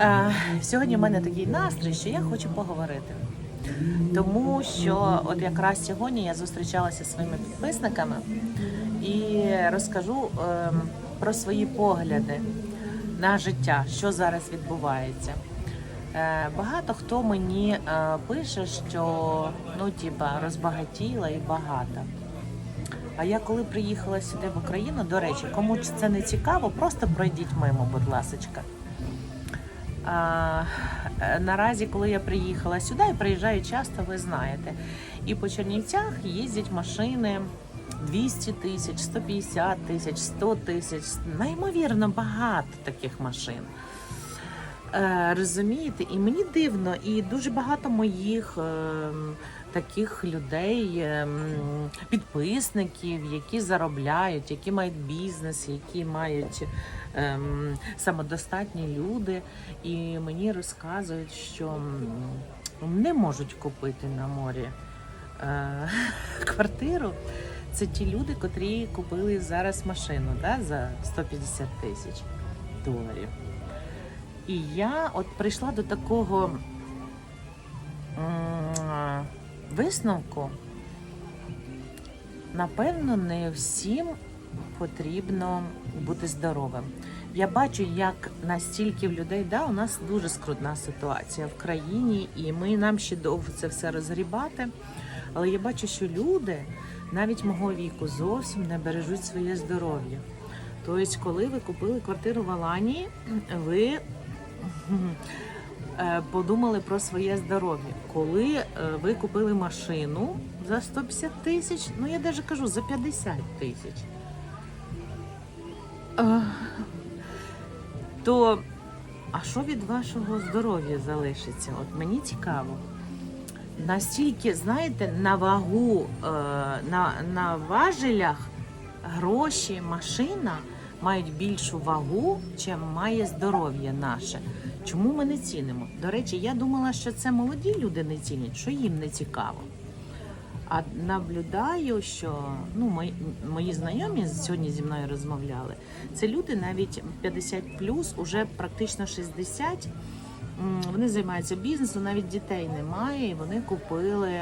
Е, Сьогодні в мене такий настрій, що я хочу поговорити. Тому що от якраз сьогодні я зустрічалася зі своїми підписниками і розкажу ем, про свої погляди на життя, що зараз відбувається. Е, Багато хто мені е, пише, що ну, типа, розбагатіла і багата. А я коли приїхала сюди в Україну, до речі, кому це не цікаво, просто пройдіть мимо, будь ласочка. Е, наразі, коли я приїхала сюди, і приїжджаю часто, ви знаєте. І по Чернівцях їздять машини 200 тисяч, 150 тисяч, 100 тисяч. Неймовірно багато таких машин. Е, розумієте, і мені дивно, і дуже багато моїх е, таких людей, е, підписників, які заробляють, які мають бізнес, які мають е, м, самодостатні люди, і мені розказують, що не можуть купити на морі е, квартиру. Це ті люди, котрі купили зараз машину да, за 150 тисяч доларів. І я от прийшла до такого висновку. Напевно, не всім потрібно бути здоровим. Я бачу, як настільки в людей да, у нас дуже скрутна ситуація в країні, і ми нам ще довго це все розгрібати. Але я бачу, що люди навіть мого віку зовсім не бережуть своє здоров'я. Тобто, коли ви купили квартиру в Аланії, ви подумали про своє здоров'я. Коли е, ви купили машину за 150 тисяч, ну я навіть кажу за 50 тисяч, е, то а що від вашого здоров'я залишиться? От мені цікаво. Настільки, знаєте, на вагу, е, на, на важелях гроші, машина мають більшу вагу, чим має здоров'я наше. Чому ми не цінимо? До речі, я думала, що це молоді люди не цінять, що їм не цікаво. А наблюдаю, що ну, мої, мої знайомі сьогодні зі мною розмовляли. Це люди навіть 50 уже практично 60. Вони займаються бізнесом, навіть дітей немає, і вони купили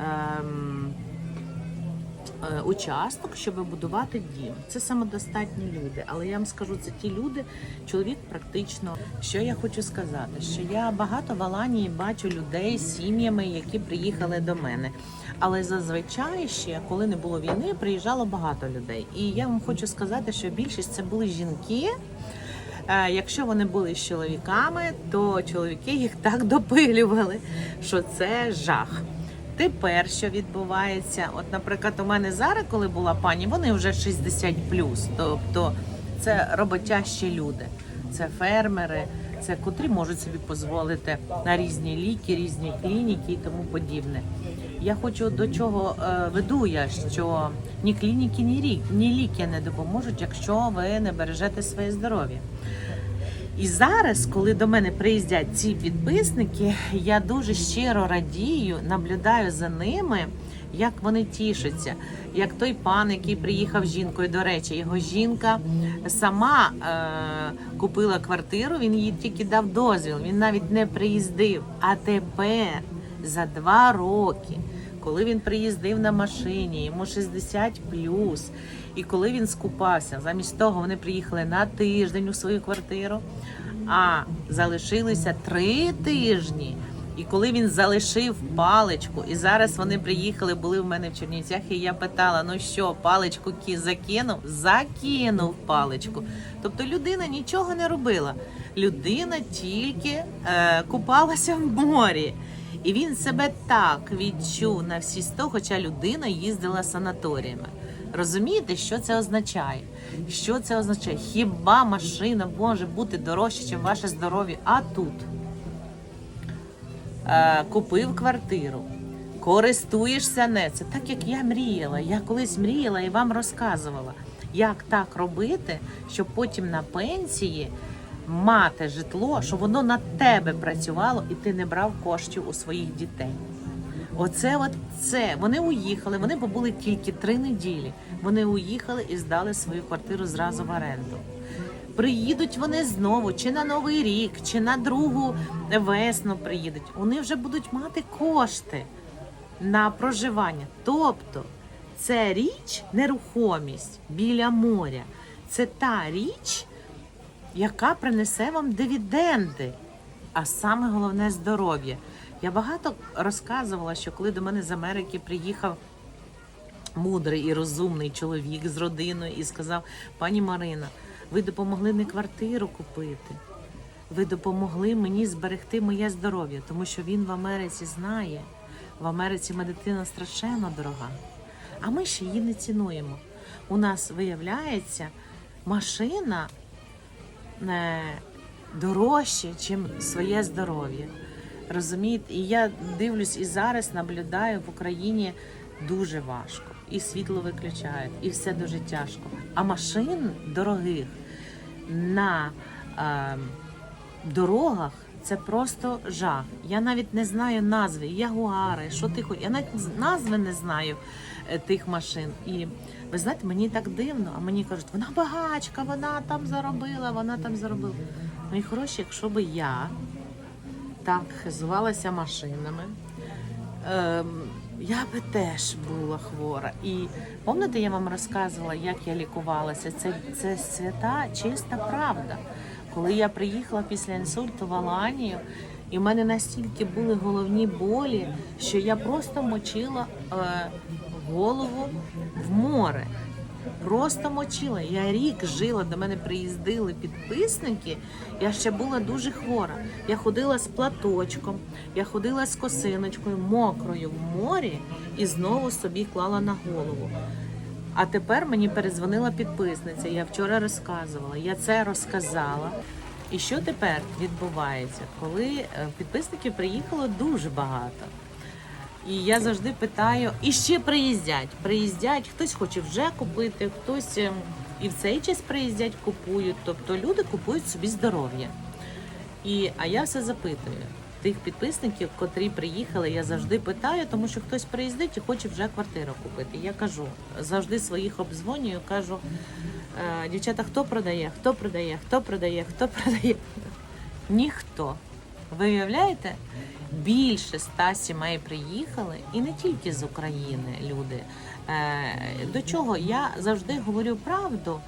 ем, участок, щоб будувати дім. Це самодостатні люди. Але я вам скажу, це ті люди, чоловік практично. Що я хочу сказати? Що я багато в Аланії бачу людей з сім'ями, які приїхали до мене. Але зазвичай ще, коли не було війни, приїжджало багато людей. І я вам хочу сказати, що більшість це були жінки. Е, Якщо вони були з чоловіками, то чоловіки їх так допилювали, що це жах. Тепер що відбувається? От, наприклад, у мене зараз, коли була пані, вони вже 60 тобто це роботящі люди, це фермери, це котрі можуть собі дозволити на різні ліки, різні клініки і тому подібне. Я хочу до чого е, веду я, що ні клініки, ні, рік, ні ліки не допоможуть, якщо ви не бережете своє здоров'я. І зараз, коли до мене приїздять ці підписники, я дуже щиро радію, наблюдаю за ними, як вони тішаться. Як той пан, який приїхав з жінкою, до речі, його жінка сама е, купила квартиру, він їй тільки дав дозвіл, він навіть не приїздив. А тепер за два роки. Коли він приїздив на машині, йому 60 плюс, і коли він скупався, замість того вони приїхали на тиждень у свою квартиру, а залишилися три тижні. І коли він залишив паличку, і зараз вони приїхали, були в мене в Чернівцях, і я питала: ну що, паличку закинув? Закинув паличку. Тобто людина нічого не робила. Людина тільки е, купалася в морі. І він себе так відчув на всі сто, хоча людина їздила санаторіями. Розумієте, що це означає? Що це означає? Хіба машина може бути дорожча, ніж ваше здоров'я? А тут е, купив квартиру, користуєшся не це так, як я мріяла. Я колись мріяла і вам розказувала, як так робити, щоб потім на пенсії мати житло, щоб воно на тебе працювало і ти не брав коштів у своїх дітей. Оце от це. Вони уїхали, вони побули тільки три неділі. Вони уїхали і здали свою квартиру зразу в оренду. Приїдуть вони знову, чи на Новий рік, чи на другу весну приїдуть. Вони вже будуть мати кошти на проживання. Тобто це річ, нерухомість біля моря. Це та річ, яка принесе вам дивіденди, а саме головне здоров'я. Я багато розказувала, що коли до мене з Америки приїхав мудрий і розумний чоловік з родиною і сказав: пані Марина, ви допомогли не квартиру купити. Ви допомогли мені зберегти моє здоров'я, тому що він в Америці знає. В Америці медицина страшенно дорога. А ми ще її не цінуємо. У нас виявляється машина дорожче, ніж своє здоров'я. Розумієте? І я дивлюсь і зараз наблюдаю в Україні дуже важко. І світло виключають, і все дуже тяжко. А машин дорогих на е, дорогах це просто жах. Я навіть не знаю назви, ягуари, що ти хоч. Я навіть назви не знаю е, тих машин. І ви знаєте, мені так дивно, а мені кажуть, вона багачка, вона там заробила, вона там заробила. Мої хороші, якщо би я так хизувалася машинами. Ем, я би теж була хвора. І пам'ятаєте, я вам розказувала, як я лікувалася. Це, це свята, чиста правда. Коли я приїхала після інсульту в Аланію, і в мене настільки були головні болі, що я просто мочила е, голову в море. Просто мочила. Я рік жила, до мене приїздили підписники. Я ще була дуже хвора. Я ходила з платочком, я ходила з косиночкою, мокрою в морі і знову собі клала на голову. А тепер мені перезвонила підписниця. Я вчора розказувала, я це розказала. І що тепер відбувається, коли е, підписників приїхало дуже багато. І я завжди питаю, і ще приїздять. Приїздять, хтось хоче вже купити, хтось ем, і в цей час приїздять, купують. Тобто люди купують собі здоров'я. І, а я все запитую. Тих підписників, котрі приїхали, я завжди питаю, тому що хтось приїздить і хоче вже квартиру купити. Я кажу, завжди своїх обдзвонюю, кажу, «Е, дівчата, хто продає, хто продає, хто продає, хто продає. Ніхто. Ви уявляєте? Більше ста сімей приїхали, і не тільки з України люди. Е, До чого я завжди говорю правду,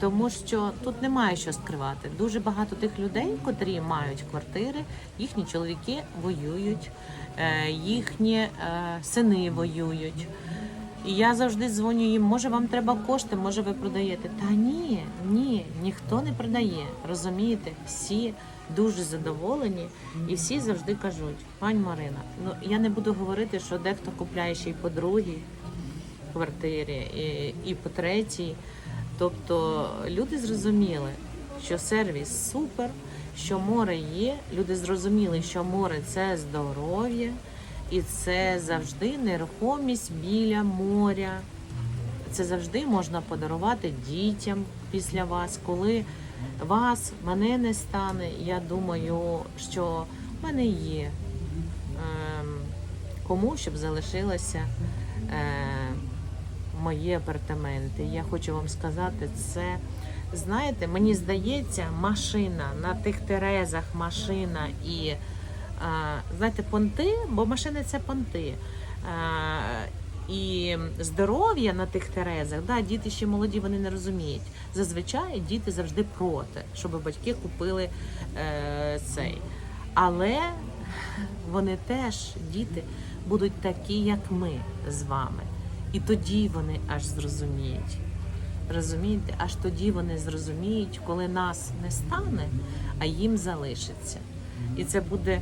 тому що тут немає що скривати. Дуже багато тих людей, котрі мають квартири, їхні чоловіки воюють, е, їхні е, сини воюють. І я завжди дзвоню їм, може вам треба кошти, може ви продаєте. Та ні, ні, ніхто не продає. Розумієте, всі дуже задоволені, і всі завжди кажуть, пані Марина, ну я не буду говорити, що дехто купляє ще й по другій квартирі, і, і по третій. Тобто люди зрозуміли, що сервіс супер, що море є. Люди зрозуміли, що море це здоров'я, і це завжди нерухомість біля моря. Це завжди можна подарувати дітям після вас. Коли вас, мене не стане, я думаю, що в мене є ем, кому, щоб залишилося е, мої апартаменти. Я хочу вам сказати, це знаєте, мені здається, машина на тих терезах, машина і е, знаєте, понти, бо машини це понти. Е, і здоров'я на тих терезах, да, діти ще молоді, вони не розуміють. Зазвичай діти завжди проти, щоб батьки купили е, цей. Але вони теж, діти, будуть такі, як ми з вами. І тоді вони аж зрозуміють. Розумієте, аж тоді вони зрозуміють, коли нас не стане, а їм залишиться. І це буде,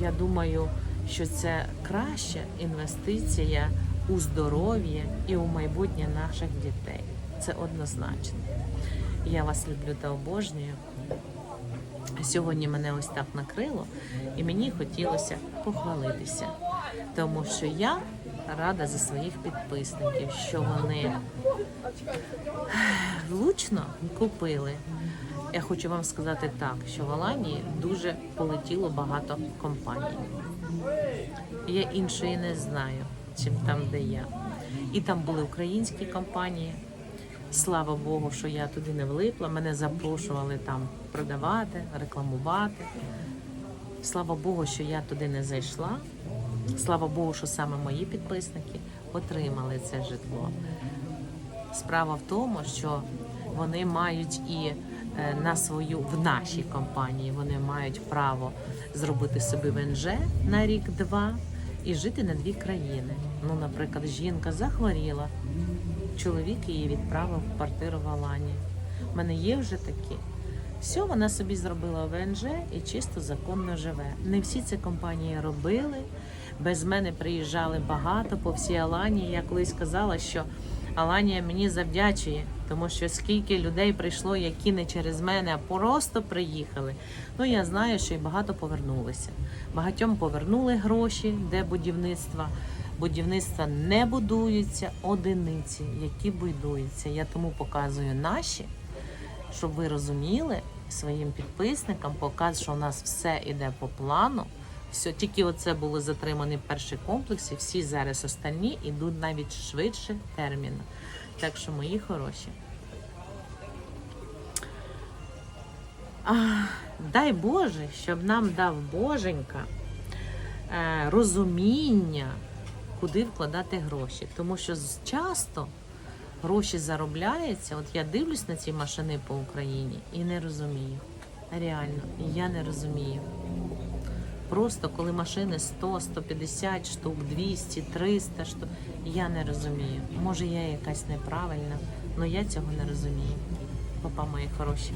я думаю, що це краща інвестиція у здоров'я і у майбутнє наших дітей. Це однозначно. Я вас люблю та обожнюю. Сьогодні мене ось так накрило, і мені хотілося похвалитися, тому що я рада за своїх підписників, що вони влучно купили. Я хочу вам сказати так, що в Аланії дуже полетіло багато компаній. Я іншої не знаю, чим там, де я. І там були українські компанії, Слава Богу, що я туди не влипла. Мене запрошували там продавати, рекламувати. Слава Богу, що я туди не зайшла. Слава Богу, що саме мої підписники отримали це житло. Справа в тому, що вони мають і е, на свою в нашій компанії вони мають право зробити собі ВНЖ на рік-два і жити на дві країни. Ну, наприклад, жінка захворіла, чоловік її відправив в квартиру в Алані. У мене є вже такі. Все, вона собі зробила ВНЖ і чисто законно живе. Не всі ці компанії робили. Без мене приїжджали багато по всій Аланії. Я колись казала, що Аланія мені завдячує, тому що скільки людей прийшло, які не через мене, а просто приїхали. Ну я знаю, що і багато повернулися. Багатьом повернули гроші, де будівництва. Будівництва не будуються, одиниці, які будуються. Я тому показую наші, щоб ви розуміли своїм підписникам, показ, що у нас все йде по плану. Все, тільки оце були затримані перші комплекси, всі зараз остальні йдуть навіть швидше терміну. Так що, мої хороші. А, дай Боже, щоб нам дав Боженька е, розуміння, куди вкладати гроші. Тому що часто гроші заробляються. От я дивлюсь на ці машини по Україні і не розумію. Реально, я не розумію. Просто коли машини 100, 150 штук, 200, 300 штук, я не розумію. Може, я якась неправильна, але я цього не розумію. Папа мої хороші.